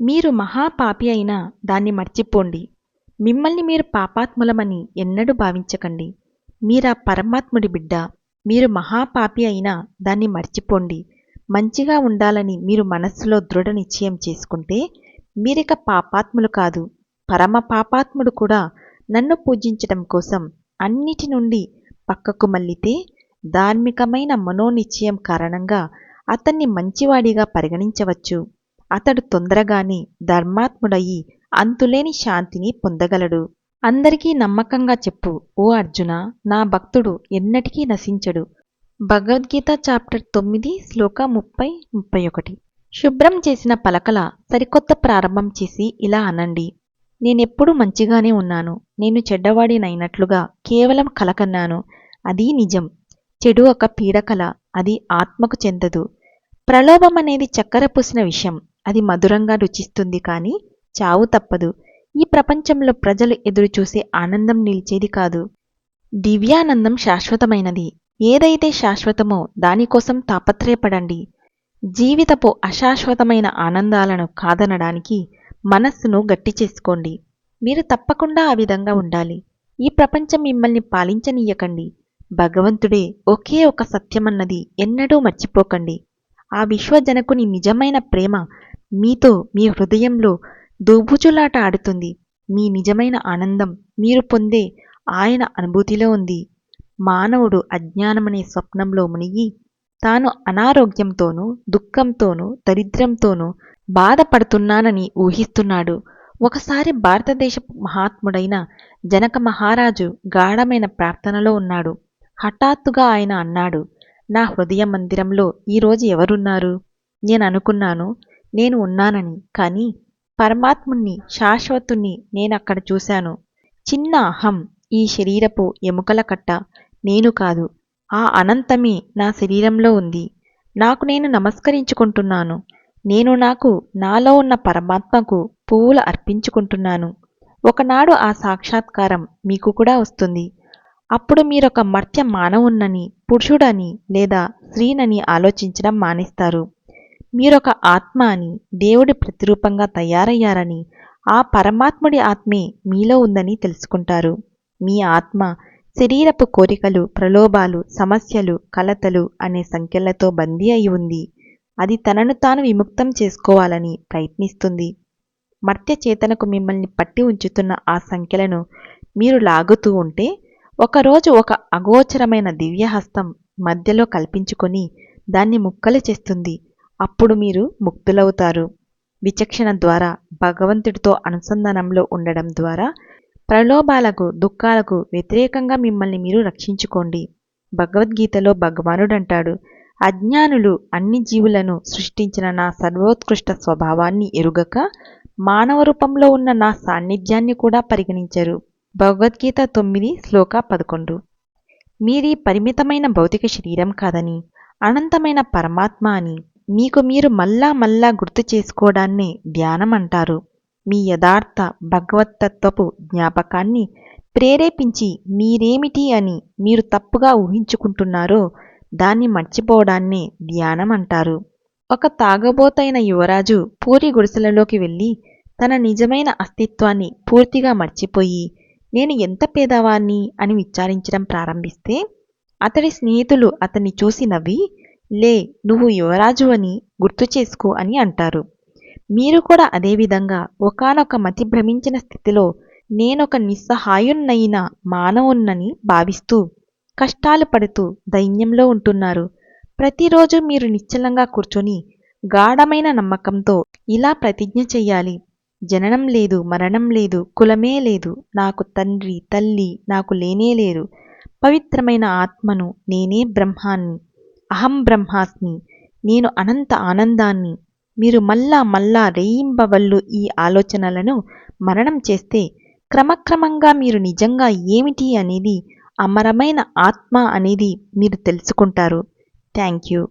మీరు మహాపాపి అయినా దాన్ని మర్చిపోండి. మిమ్మల్ని మీరు పాపాత్ములమని ఎన్నడూ భావించకండి. మీరా పరమాత్ముడి బిడ్డ. మీరు మహాపాపి అయినా దాన్ని మర్చిపోండి. మంచిగా ఉండాలని మీరు మనస్సులో దృఢ నిశ్చయం చేసుకుంటే మీరిక పాపాత్ములు కాదు. పరమ పాపాత్ముడు కూడా నన్ను పూజించటం కోసం అన్నిటి నుండి పక్కకు మళ్ళితే ధార్మికమైన మనోనిశ్చయం కారణంగా అతన్ని మంచివాడిగా పరిగణించవచ్చు. అతడు తొందరగానే ధర్మాత్ముడయి అంతులేని శాంతిని పొందగలడు. అందరికీ నమ్మకంగా చెప్పు ఓ అర్జున! నా భక్తుడు ఎన్నటికీ నశించడు. భగవద్గీత చాప్టర్ తొమ్మిది శ్లోక ముప్పై ముప్పై ఒకటి. శుభ్రం చేసిన పలకల సరికొత్త ప్రారంభం చేసి ఇలా అనండి. నేనెప్పుడు మంచిగానే ఉన్నాను. నేను చెడ్డవాడినైనట్లుగా కేవలం కలకన్నాను. అది నిజం. చెడు ఒక పీడకల. అది ఆత్మకు చెందదు. ప్రలోభం అనేది చక్కెర పూసిన విషయం. అది మధురంగా రుచిస్తుంది కానీ చావు తప్పదు. ఈ ప్రపంచంలో ప్రజలు ఎదురుచూసే ఆనందం నిలిచేది కాదు. దివ్యానందం శాశ్వతమైనది. ఏదైతే శాశ్వతమో దానికోసం తాపత్రయపడండి. జీవితపు అశాశ్వతమైన ఆనందాలను కాదనడానికి మనస్సును గట్టి చేసుకోండి. మీరు తప్పకుండా ఆ విధంగా ఉండాలి. ఈ ప్రపంచం మిమ్మల్ని పాలించనీయకండి. భగవంతుడే ఒకే ఒక సత్యమన్నది ఎన్నడూ మర్చిపోకండి. ఆ విశ్వజనకుని నిజమైన ప్రేమ మీతో మీ హృదయంలో దోబుచులాట ఆడుతుంది. మీ నిజమైన ఆనందం మీరు పొందే ఆయన అనుభూతిలో ఉంది. మానవుడు అజ్ఞానమనే స్వప్నంలో మునిగి తాను అనారోగ్యంతోనూ దుఃఖంతోనూ దరిద్రంతోనూ బాధపడుతున్నానని ఊహిస్తున్నాడు. ఒకసారి భారతదేశ మహాత్ముడైన జనక మహారాజు గాఢమైన ప్రార్థనలో ఉన్నాడు. హఠాత్తుగా ఆయన అన్నాడు నా హృదయ మందిరంలో ఈరోజు ఎవరున్నారు? నేను అనుకున్నాను నేను ఉన్నానని. కానీ పరమాత్ముణ్ణి శాశ్వతుణ్ణి నేనక్కడ చూశాను. చిన్న అహం ఈ శరీరపు ఎముకల కట్ట నేను కాదు. ఆ అనంతమే నా శరీరంలో ఉంది. నాకు నేను నమస్కరించుకుంటున్నాను. నేను నాకు నాలో ఉన్న పరమాత్మకు పువ్వులు అర్పించుకుంటున్నాను. ఒకనాడు ఆ సాక్షాత్కారం మీకు కూడా వస్తుంది. అప్పుడు మీరొక మర్త్య మానవున్నని పురుషుడని లేదా స్త్రీనని ఆలోచించడం మానేస్తారు. మీరొక ఆత్మ అని దేవుడి ప్రతిరూపంగా తయారయ్యారని ఆ పరమాత్ముడి ఆత్మే మీలో ఉందని తెలుసుకుంటారు. మీ ఆత్మ శరీరపు కోరికలు ప్రలోభాలు సమస్యలు కలతలు అనే సంఖ్యలతో బందీ అయి ఉంది. అది తనను తాను విముక్తం చేసుకోవాలని ప్రయత్నిస్తుంది. మర్త్య చేతనకు మిమ్మల్ని పట్టి ఉంచుతున్న ఆ సంఖ్యలను మీరు లాగుతూ ఉంటే ఒకరోజు ఒక అగోచరమైన దివ్యహస్తం మధ్యలో కల్పించుకొని దాన్ని ముక్కలు చేస్తుంది. అప్పుడు మీరు ముక్తులవుతారు. విచక్షణ ద్వారా భగవంతుడితో అనుసంధానంలో ఉండడం ద్వారా ప్రలోభాలకు దుఃఖాలకు వ్యతిరేకంగా మిమ్మల్ని మీరు రక్షించుకోండి. భగవద్గీతలో భగవానుడంటాడు అజ్ఞానులు అన్ని జీవులను సృష్టించిన నా సర్వోత్కృష్ట స్వభావాన్ని ఎరుగక మానవ రూపంలో ఉన్న నా సాన్నిధ్యాన్ని కూడా పరిగణించరు. భగవద్గీత తొమ్మిది శ్లోక పదకొండు. మీరీ పరిమితమైన భౌతిక శరీరం కాదని అనంతమైన పరమాత్మ అని మీకు మీరు మళ్ళా మళ్ళా గుర్తు చేసుకోవడాన్నే ధ్యానం అంటారు. మీ యథార్థ భగవత్తత్వపు జ్ఞాపకాన్ని ప్రేరేపించి మీరేమిటి అని మీరు తప్పుగా ఊహించుకుంటున్నారో దాన్ని మర్చిపోవడాన్నే ధ్యానం అంటారు. ఒక తాగబోతైన యువరాజు పూరి గుడిసెలలోకి వెళ్ళి తన నిజమైన అస్తిత్వాన్ని పూర్తిగా మర్చిపోయి నేను ఎంత పేదవాణ్ణి అని విచారించడం ప్రారంభిస్తే అతడి స్నేహితులు అతన్ని చూసి నవ్వి లే నువ్వు యువరాజు అని గుర్తు చేసుకో అని అంటారు. మీరు కూడా అదేవిధంగా ఒకనొక మతి భ్రమించిన స్థితిలో నేనొక నిస్సహాయున్నైన మానవున్నని భావిస్తూ కష్టాలు పడుతూ దైన్యంలో ఉంటున్నారు. ప్రతిరోజు మీరు నిశ్చలంగా కూర్చొని గాఢమైన నమ్మకంతో ఇలా ప్రతిజ్ఞ చెయ్యాలి జననం లేదు మరణం లేదు కులమే లేదు. నాకు తండ్రి తల్లి నాకు లేనే లేరు. పవిత్రమైన ఆత్మను నేనే బ్రహ్మాన్ని అహం బ్రహ్మాస్మి. నేను అనంత ఆనందాన్ని. మీరు మళ్ళా మళ్ళా రేయింబవళ్ళు ఈ ఆలోచనలను మరణం చేస్తే క్రమక్రమంగా మీరు నిజంగా ఏమిటి అనేది అమరమైన ఆత్మ అనేది మీరు తెలుసుకుంటారు. Thank you.